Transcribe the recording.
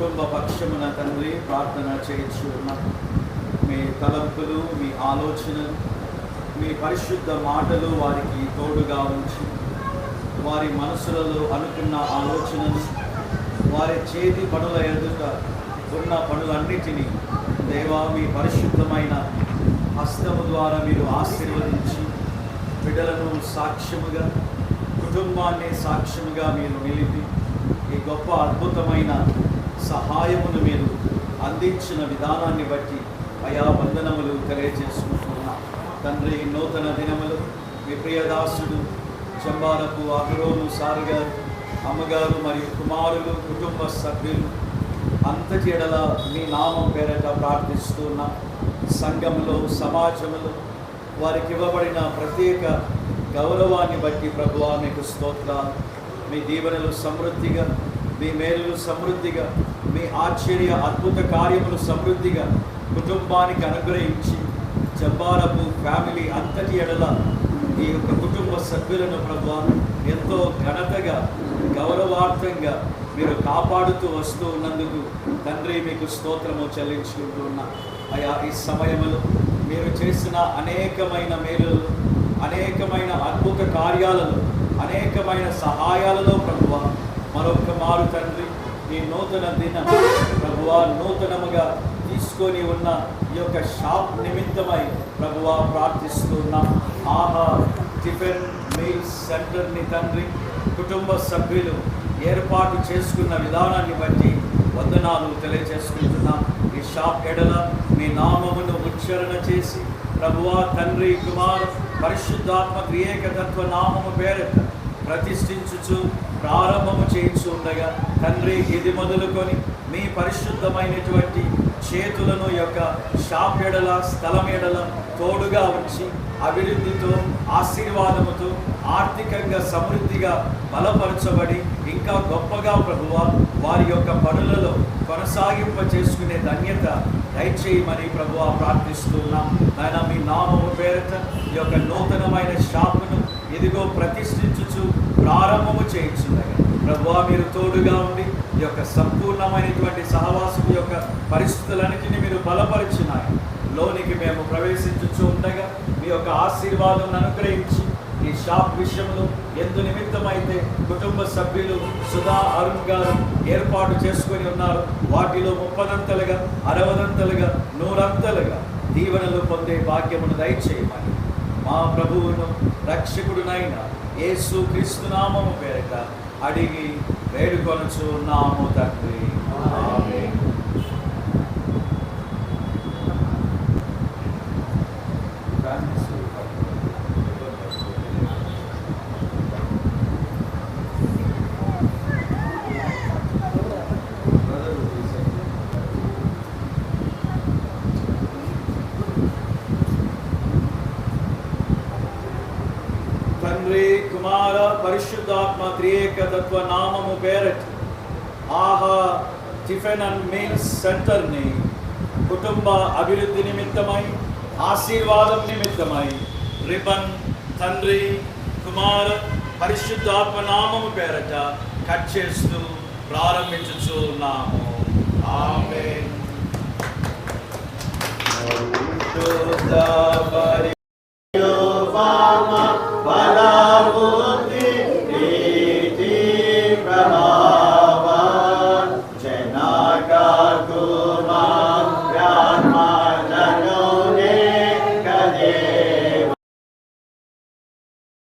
కుటుంబ పక్షమున తండ్రి ప్రార్థన చేయొచ్చు మీ తలంపులు మీ ఆలోచనలు మీ పరిశుద్ధ మాటలు వారికి తోడుగా ఉంచి. వారి మనసులలో అనుకున్న ఆలోచనలు వారి చేతి పనుల ఎదుట ఉన్న పనులన్నిటినీ దేవా మీ పరిశుద్ధమైన హస్తము ద్వారా మీరు ఆశీర్వదించి బిడ్డలను సాక్ష్యముగా కుటుంబాన్ని సాక్ష్యముగా మీరు నిలిపి ఈ గొప్ప అద్భుతమైన సహాయమును మీరు అందించిన విధానాన్ని బట్టి అయా వందనములు తెలియజేసుకుంటున్నా. తండ్రి నూతన దినములు మీ ప్రియదాసుడు చెంబారపు అహరోను సార్ అమ్మగారు మరియు కుమారులు కుటుంబ సభ్యులు అంతటిడల మీ నామం పేరట ప్రార్థిస్తున్న. సంఘంలో సమాజంలో వారికి ఇవ్వబడిన ప్రత్యేక గౌరవాన్ని బట్టి ప్రభువా మీకు స్తోత్రాలు. మీ దీవెనలు సమృద్ధిగా మీ మేలులు సమృద్ధిగా మీ ఆశ్చర్య అద్భుత కార్యములు సమృద్ధిగా కుటుంబానికి అనుగ్రహించి జబ్బారపు ఫ్యామిలీ అంతటి ఎడల ఈ యొక్క కుటుంబ సభ్యులను ప్రభు ఎంతో ఘనతగా గౌరవార్థంగా మీరు కాపాడుతూ వస్తూ ఉన్నందుకు తండ్రి మీకు స్తోత్రము చెల్లించుకుంటూ ఉన్నా. అయా ఈ సమయంలో మీరు చేసిన అనేకమైన మేలులు అనేకమైన అద్భుత కార్యాలలో అనేకమైన సహాయాలలో ప్రభువ మరొక మారు తండ్రి ఈ నూతన దినం. ప్రభువా నూతనముగా తీసుకొని ఉన్న ఈ యొక్క షాప్ నిమిత్తమై ప్రభువా ప్రార్థిస్తున్నాం. ఆహా టిఫిన్ మీల్ సెంటర్ని తండ్రి కుటుంబ సభ్యులు ఏర్పాటు చేసుకున్న విధానాన్ని బట్టి వందనాలు తెలియజేసుకుంటున్నాం. ఈ షాప్ ఎడల మీ నామమును ఉచ్చారణ చేసి ప్రభువా తండ్రి కుమార్ పరిశుద్ధాత్మ క్రియేకతత్వ నామము పేరట ప్రతిష్ఠించుచు ప్రారంభము చేయించు ఉండగా తండ్రి ఇది మొదలుకొని మీ పరిశుద్ధమైనటువంటి చేతులను యొక్క షాప్ ఎడల స్థలం ఎడల తోడుగా ఉంచి అభివృద్ధితో ఆశీర్వాదముతో ఆర్థికంగా సమృద్ధిగా బలపరచబడి ఇంకా గొప్పగా ప్రభువ వారి యొక్క పనులలో కొనసాగింప చేసుకునే ధన్యత దయచేయమని ప్రభువ ప్రార్థిస్తున్నాం. ఆయన మీ నామము పేరట ఈ యొక్క నూతనమైన షాపును ఇదిగో ప్రతిష్ఠించుచు ప్రారంభము చేయించుండగా. ప్రభువా మీరు తోడుగా ఉండి ఈ యొక్క సంపూర్ణమైనటువంటి సహవాసం యొక్క పరిస్థితులన్నింటినీ మీరు బలపరిచినాయి. లోనికి మేము ప్రవేశించుచు ఉండగా మీ యొక్క ఆశీర్వాదం అనుగ్రహించి ఈ షాప్ విషయంలో ఎందు నిమిత్తమైతే కుటుంబ సభ్యులు సుధా అరుణ్ గారు ఏర్పాటు చేసుకొని ఉన్నారు. వాటిలో ముప్పదంతలుగా అరవదంతలుగా నూరంతలుగా దీవెనలు పొందే భాగ్యమును దయచేయమని. మా ప్రభువును రక్షకుడునైన యేసు క్రీస్తు నామము పేరిట అడిగి వేడుకొనుచు నాము తండ్రి. తండ్రి కుమార పరిశుద్ధాత్మ త్రియేక తత్వ నామము పేరట్ ఆహా టిఫిన్ అండ్ మీల్స్ సెంటర్ని కుటుంబ అభివృద్ధి నిమిత్తమై ఆశీర్వాదం నిమిత్తమై రిబన్ తండ్రి కుమార పరిశుద్ధాత్మ నామము పేరట కట్ చేస్తూ ప్రారంభించుచు ఉన్నాము. ఆమె